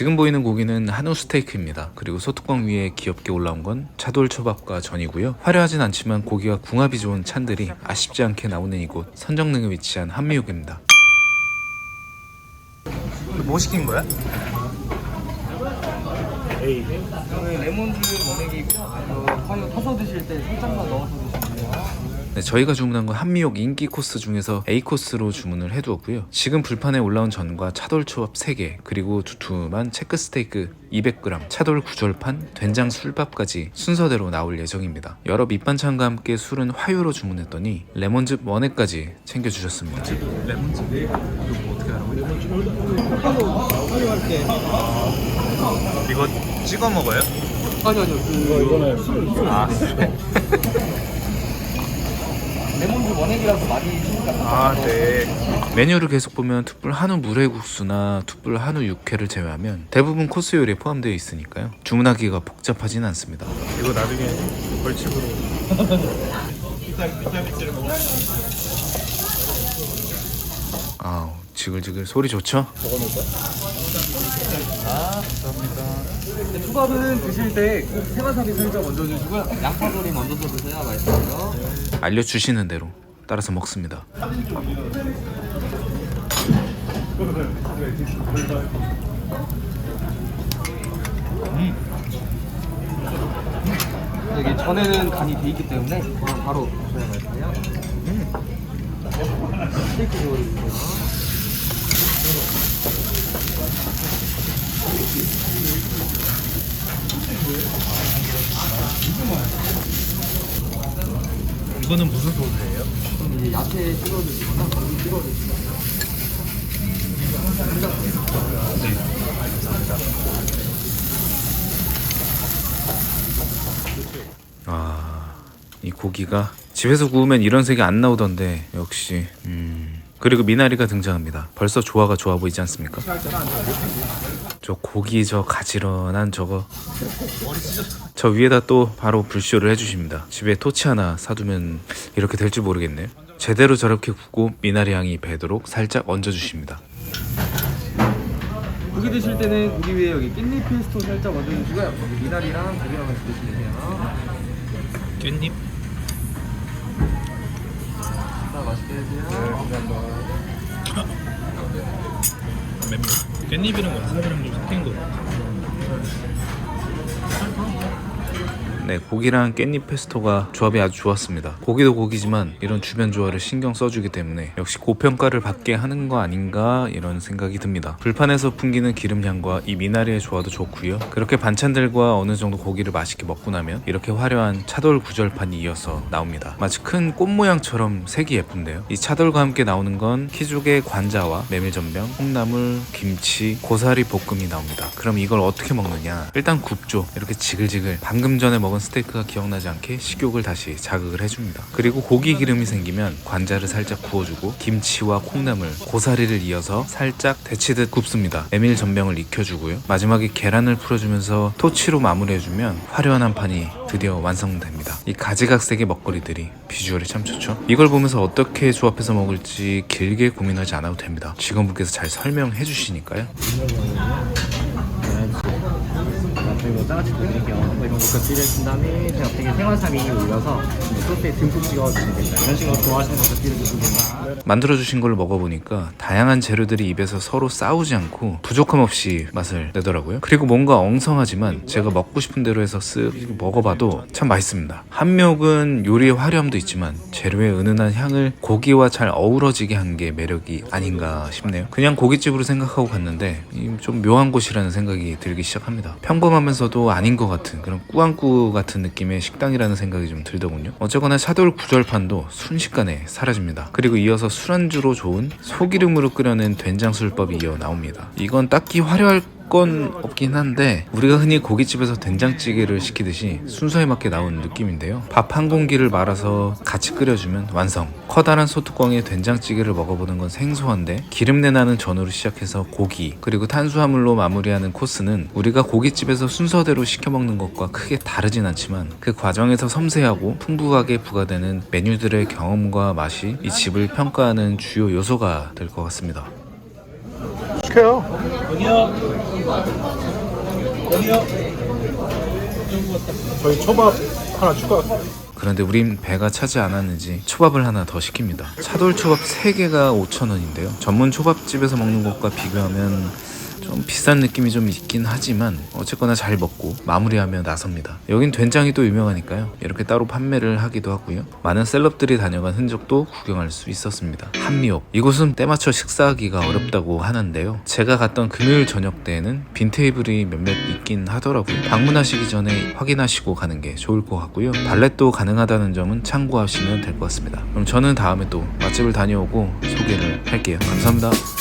지금 보이는 고기는 한우 스테이크입니다. 그리고 소뚜껑 위에 귀엽게 올라온 건 차돌 초밥과 전이고요. 화려하진 않지만 고기가 궁합이 좋은 찬들이 아쉽지 않게 나오는 이곳 선정릉에 위치한 한미육입니다. 뭐 시킨 거야? 에이. 저는 레몬즙 원액이고요. 이거 화요 타서 드실 때 살짝만 넣어서 드시면. 네, 저희가 주문한 건 한미옥 인기 코스 중에서 A 코스로 주문을 해두었고요. 지금 불판에 올라온 전과 차돌 초밥 3개, 그리고 두툼한 체크 스테이크 200g, 차돌 구절판, 된장 술밥까지 순서대로 나올 예정입니다. 여러 밑반찬과 함께 술은 화요로 주문했더니 레몬즙 원액까지 챙겨주셨습니다. 레몬즙 이거 뭐 어떻게 하라고요? 이거 찍어 먹어요? 아니 아니요. 그 이거는 아, 레몬즙 원액이라서 많이 쓰니까. 아, 네. 메뉴를 계속 보면 툭불 한우 물회국수나 툭불 한우 육회를 제외하면 대부분 코스 요리에 포함되어 있으니까요. 주문하기가 복잡하진 않습니다. 이거 나중에 벌칙으로 아우, 지글지글 소리 좋죠? 근데 초밥은 드실 때꼭 세마사비 살짝 먼저 주시고요. 양파조림 얹어서 드셔야 맛있어요. 알려주시는 대로 따라서 먹습니다. 이게 전에는 간이 돼 있기 때문에 바로 드셔야 맛있어요. 스테이크 조림이요. 이거는 무슨 소스예요? 그럼 이제 야채 찍어 드시거나 고기 찍어 드시거나. 아, 이 고기가 집에서 구우면 이런 색이 안 나오던데 역시 음. 그리고 미나리가 등장합니다. 벌써 조화가 좋아 보이지 않습니까? 저 고기 저 가지런한 저거 저 위에다 또 바로 불쇼를 해주십니다. 집에 토치 하나 사두면 이렇게 될 줄 모르겠네요. 제대로 저렇게 굽고 미나리 향이 배도록 살짝 얹어주십니다. 고기 드실 때는 고기 위에 여기 깻잎 페스토 살짝 얹어주시고요. 미나리랑 고기랑 같이 드시면 돼요. 깻잎? 자, 맛있게 드세요. 맵 깻잎이랑 와사비랑 좀 섞인 거 네, 고기랑 깻잎 페스토가 조합이 아주 좋았습니다. 고기도 고기지만 이런 주변 조화를 신경 써주기 때문에 역시 고평가를 받게 하는 거 아닌가 이런 생각이 듭니다. 불판에서 풍기는 기름향과 이 미나리의 조화도 좋고요. 그렇게 반찬들과 어느 정도 고기를 맛있게 먹고 나면 이렇게 화려한 차돌 구절판이 이어서 나옵니다. 마치 큰 꽃 모양처럼 색이 예쁜데요. 이 차돌과 함께 나오는 건 키조개 관자와 메밀전병, 콩나물, 김치, 고사리 볶음이 나옵니다. 그럼 이걸 어떻게 먹느냐? 일단 굽죠. 이렇게 지글지글 방금 전에 먹은 스테이크가 기억나지 않게 식욕을 다시 자극을 해줍니다. 그리고 고기 기름이 생기면 관자를 살짝 구워주고 김치와 콩나물, 고사리를 이어서 살짝 데치듯 굽습니다. 메밀 전병을 익혀주고요. 마지막에 계란을 풀어주면서 토치로 마무리해주면 화려한 한 판이 드디어 완성됩니다. 이 가지각색의 먹거리들이 비주얼이 참 좋죠. 이걸 보면서 어떻게 조합해서 먹을지 길게 고민하지 않아도 됩니다. 직원분께서 잘 설명해 주시니까요. 짜가지고 드릴게요. 뭐 이런 거 곁들여진 다음에 제가 되게 생화사미 올려서 소스에 듬뿍 찍어주시면 됩니다. 이런 식으로 좋아하시는 거 곁들여 주시면 됩니다. 만들어주신 걸 먹어보니까 다양한 재료들이 입에서 서로 싸우지 않고 부족함 없이 맛을 내더라고요. 그리고 뭔가 엉성하지만 제가 먹고 싶은 대로 해서 쓱 먹어봐도 참 맛있습니다. 한미옥은 요리의 화려함도 있지만 재료의 은은한 향을 고기와 잘 어우러지게 한 게 매력이 아닌가 싶네요. 그냥 고깃집으로 생각하고 갔는데 이좀 묘한 곳이라는 생각이 들기 시작합니다. 평범하면서도 아닌 것 같은 그런 꾸안꾸 같은 느낌의 식당이라는 생각이 좀 들더군요. 어쨌거나 차돌 구절판도 순식간에 사라집니다. 그리고 이어서 술안주로 좋은 소기름으로 끓여낸 된장술밥이 이어 나옵니다. 이건 딱히 화려할 건 없긴 한데 우리가 흔히 고깃집에서 된장찌개를 시키듯이 순서에 맞게 나온 느낌인데요. 밥 한 공기를 말아서 같이 끓여주면 완성. 커다란 소뚜껑에 된장찌개를 먹어보는 건 생소한데 기름내 나는 전으로 시작해서 고기 그리고 탄수화물로 마무리하는 코스는 우리가 고깃집에서 순서대로 시켜 먹는 것과 크게 다르진 않지만 그 과정에서 섬세하고 풍부하게 부과되는 메뉴들의 경험과 맛이 이 집을 평가하는 주요 요소가 될 것 같습니다. 시켜요. 저희 초밥 하나 추가. 그런데 우린 배가 차지 않았는지 초밥을 하나 더 시킵니다. 차돌 초밥 3개가 5,000원인데요. 전문 초밥집에서 먹는 것과 비교하면 좀 비싼 느낌이 좀 있긴 하지만 어쨌거나 잘 먹고 마무리하며 나섭니다. 여긴 된장이 또 유명하니까요. 이렇게 따로 판매를 하기도 하고요. 많은 셀럽들이 다녀간 흔적도 구경할 수 있었습니다. 한미옥. 이곳은 때맞춰 식사하기가 어렵다고 하는데요. 제가 갔던 금요일 저녁 때에는 빈 테이블이 몇몇 있긴 하더라고요. 방문하시기 전에 확인하시고 가는 게 좋을 것 같고요. 발렛도 가능하다는 점은 참고하시면 될 것 같습니다. 그럼 저는 다음에 또 맛집을 다녀오고 소개를 할게요. 감사합니다.